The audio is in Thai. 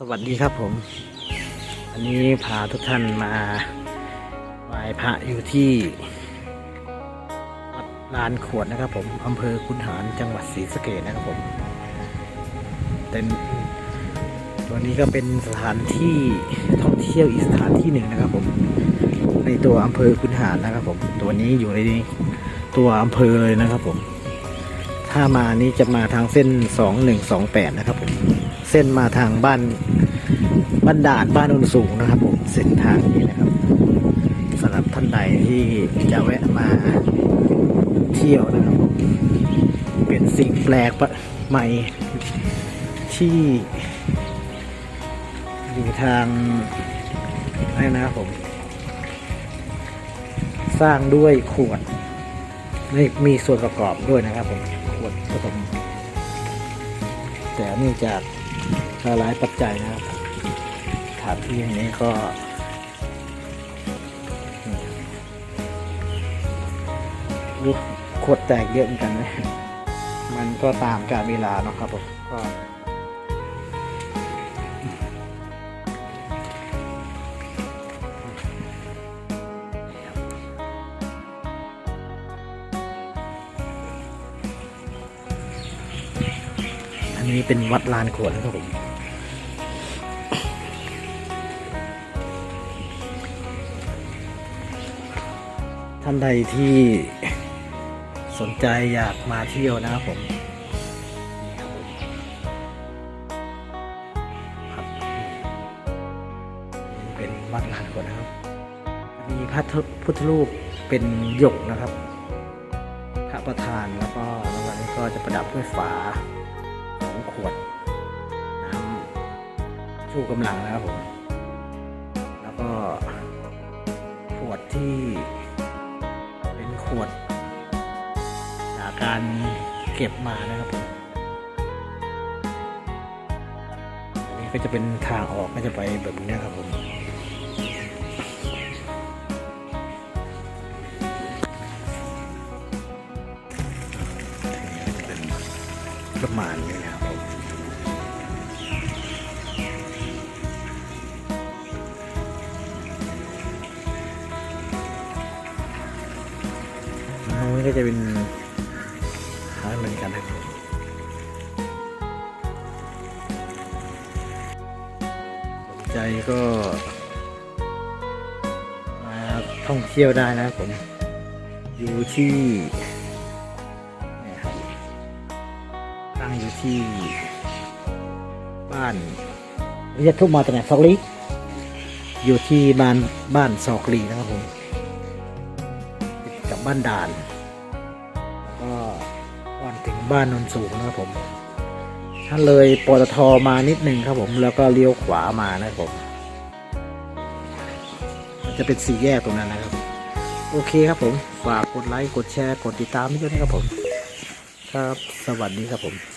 สวัสดีครับผม อันนี้พาทุกท่านมาไหว้พระอยู่ที่วัดลานขวดนะครับผมอำเภอคุนหารจังหวัดศรีสะเกษนะครับผมเป็นตัวนี้ก็เป็นสถานที่ท่องเที่ยวอีกสถานที่หนึ่งนะครับผม ในตัวอำเภอคุนหารนะครับผม ตัวนี้อยู่ในตัวอำเภอเลยนะครับผม ถ้ามานี้จะมาทางเส้น 2128 นะครับผม เส้นมาทางบ้านบ้านด่านบ้านโนนสูงนะครับผมเส้นทางนี้นะครับสำหรับท่านใดที่จะแวะมาเที่ยวนะครับผมเป็นสิ่งแปลกใหม่ที่อยู่ทางนี่นะครับผม สร้างด้วยขวดไม่มีส่วนประกอบด้วยนะครับผมขวดผสมแต่เนื่องจาก หลายปัจจัยนะครับถามที่อย่างนี้ก็ลูกขวดแตกเยอะเหมือนกันนะมันก็ตามกาลเวลาเนาะครับผมก็ นี้เป็นวัดลานขวดนะครับผมท่านใดที่สนใจอยากมาเที่ยวนะครับผมครับเป็นวัดลานก่อนนะครับ มีพระพุทธรูปเป็นหยกนะครับ พระประธานแล้วก็รางวัลนี้ก็จะประดับด้วยฝา ของขวดน้ำชูกำลังนะครับผม แล้วก็ขวดที่เป็นขวดจากการเก็บมานะครับผมอันนี้ก็จะเป็นทางออกก็จะไปแบบนี้ครับผมเป็นประมาณนี้นะ ตรงนี้ก็จะเป็นคล้ายเหมือนกันนะครับใจก็มาท่องเที่ยวได้นะผม อยู่ที่นี่ครับตั้งอยู่ที่บ้านเรียกทุกมาจากไหนซอกลีอยู่ที่บ้านบ้านซอกลีนะครับผม กับบ้านด่าน ก่อนถึงบ้านนนสูงนะครับผม ถ้าเลยปตทมานิดนึงครับผม แล้วก็เลี้ยวขวามานะครับผมจะเป็นสี่แยกตรงนั้นนะครับ โอเคครับผม ฝากกดไลค์ กดแชร์ กดติดตามด้วยนะครับผม ครับ สวัสดีครับผม